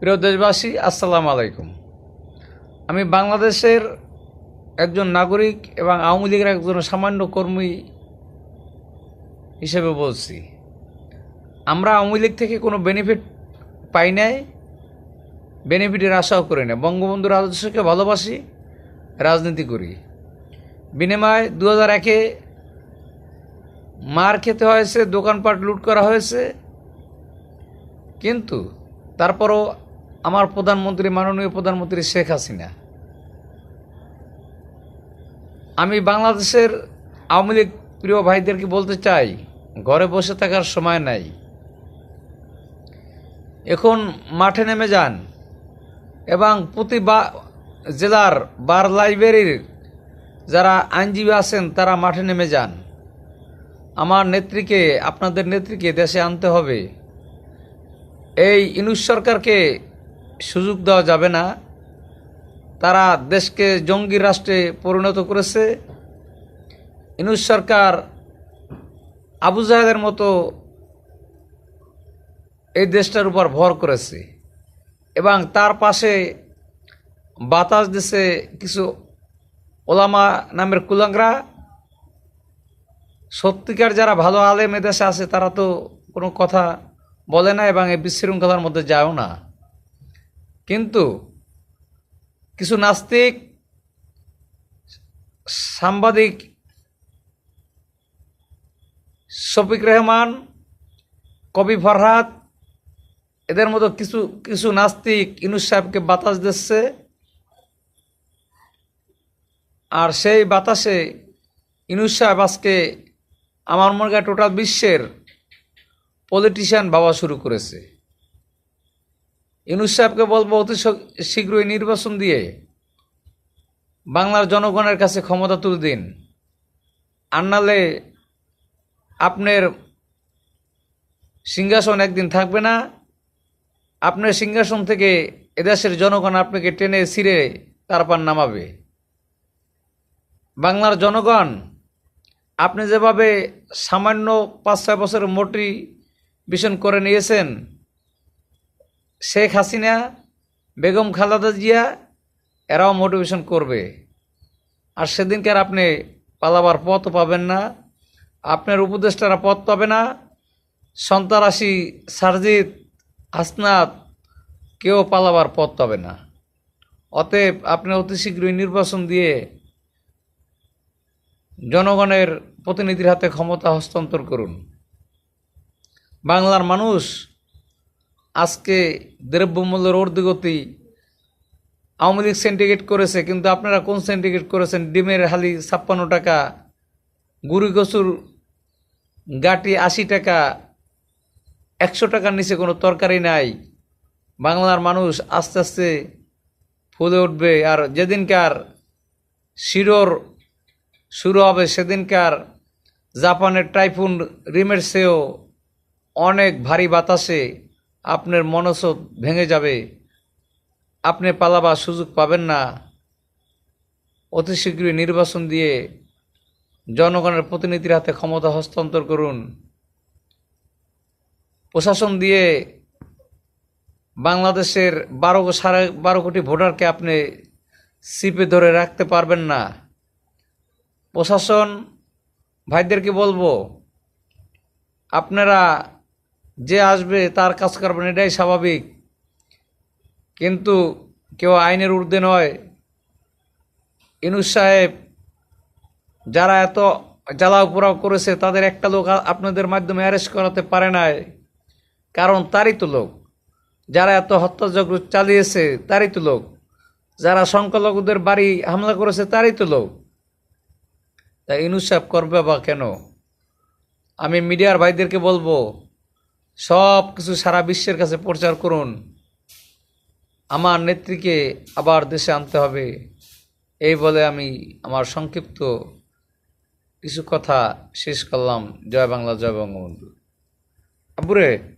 প্রিয় দেশবাসী, আসসালামু আলাইকুম। আমি বাংলাদেশের একজন নাগরিক এবং আওয়ামী লীগের একজন সামান্য কর্মী হিসেবে বলছি। আমরা আওয়ামী লীগ থেকে কোনো বেনিফিট পাই নাই বেনিফিটের আশাও করি না বঙ্গবন্ধুর আদর্শকে ভালোবাসি, রাজনীতি করি। বিনিময় দু হাজার একে মার খেতে হয়েছে, দোকানপাট লুট করা হয়েছে, কিন্তু তারপরও আমার প্রধানমন্ত্রী, মাননীয় প্রধানমন্ত্রী শেখ হাসিনা। আমি বাংলাদেশের আওয়ামী লীগ প্রিয় ভাইদেরকে বলতে চাই, ঘরে বসে থাকার সময় নাই। এখন মাঠে নেমে যান এবং প্রতি জেলার বার লাইব্রেরির যারা আইনজীবী আছেন, তারা মাঠে নেমে যান। আমার নেত্রীকে, আপনাদের নেত্রীকে দেশে আনতে হবে। এই ইনুস সরকারকে সুযোগ দেওয়া যাবে না। তারা দেশকে জঙ্গি রাষ্ট্রে পরিণত করেছে। ইনুস সরকার আবু জাহেদের মতো এই দেশটার উপর ভর করেছে এবং তার পাশে বাতাস দেশে কিছু ওলামা নামের কুলাংরা সত্যিকার যারা ভালো আলেম এদেশে আছে, তারা তো কোনো কথা বলে না এবং এই বিশৃঙ্খলার মধ্যে যায়ও না। কিন্তু কিছু নাস্তিক সাংবাদিক শফিক রহমান, কবি ফরহাদ, এদের মতো কিছু কিছু নাস্তিক ইনুস সাহেবকে বাতাস দিচ্ছে। আর সেই বাতাসে ইনুস সাহেব আজকে আমার মনে হয় টোটাল বিশ্বের পলিটিশিয়ান ভাবা শুরু করেছে। ইনুস সাহেবকে বলব, অতি শীঘ্রই নির্বাচন দিয়ে বাংলার জনগণের কাছে ক্ষমতা তুলে দিন। আর নাহলে আপনার সিংহাসন একদিন থাকবে না। আপনার সিংহাসন থেকে এদেশের জনগণ আপনাকে টেনে ছিঁড়ে তারপর নামাবে। বাংলার জনগণ, আপনি যেভাবে সামান্য পাঁচ ছয় বছরের মোটিভেশন করে নিয়েছেন শেখ হাসিনা, বেগম খালেদা জিয়া, এরাও মোটিভেশন করবে। আর সেদিনকে আর আপনি পালাবার পথ পাবেন না। আপনার উপদেষ্টারা পথ পাবে না। সন্তারাশি সারজিৎ, হাসনাত, কেউ পালাবার পথ পাবে না। অতএব আপনি অতি শীঘ্রই নির্বাচন দিয়ে জনগণের প্রতিনিধির হাতে ক্ষমতা হস্তান্তর করুন। বাংলার মানুষ আজকে দ্রব্যমূল্যের ঊর্ধ্বগতি আওয়ামী লীগ সেন্টিগ্রেট করেছে, কিন্তু আপনারা কোন সেন্টিগ্রেট করেছেন? ডিমের হালি ছাপ্পান্ন টাকা, গুড়ি কচুর গাটি আশি টাকা, একশো টাকার নিচে কোনো তরকারি নাই। বাংলার মানুষ আস্তে আস্তে ফুলে উঠবে। আর যেদিনকার শিরোর শুরু হবে, সেদিনকার জাপানের টাইফুন রিমের চেয়েও অনেক ভারী বাতাসে আপনার মনসদ ভেঙে যাবে। আপনি পালাবার সুযোগ পাবেন না। অতি শীঘ্রই নির্বাচন দিয়ে জনগণের প্রতিনিধির হাতে ক্ষমতা হস্তান্তর করুন। প্রশাসন দিয়ে বাংলাদেশের বারো সাড়ে বারো কোটি ভোটারকে আপনি সিপে ধরে রাখতে পারবেন না। প্রশাসন ভাইদেরকে বলব? আপনারা যে আসবে তার কাজ করবেন, এটাই স্বাভাবিক। কিন্তু কেউ আইনের ঊর্ধ্বে নয়। ইনুস সাহেব যারা এত জ্বালাও পোড়াও করেছে, তাদের একটা লোক আপনাদের মাধ্যমে অ্যারেস্ট করাতে পারে নাই। কারণ তারই তো লোক। যারা এত হত্যাযজ্ঞ চালিয়েছে, তারই তো লোক। যারা সংখ্যালঘুদের বাড়ি হামলা করেছে, তারই তো লোক। তাই ইনুস সাহেব করবে বা কেন? আমি মিডিয়ার ভাইদেরকে বলব সব কিছু সারা বিশ্বের কাছে প্রচার করুন। আমার নেত্রীকে আবার দেশে আনতে হবে। এই বলে আমি আমার সংক্ষিপ্ত কিছু কথা শেষ করলাম। জয় বাংলা, জয় বঙ্গবন্ধু। আব্বুরে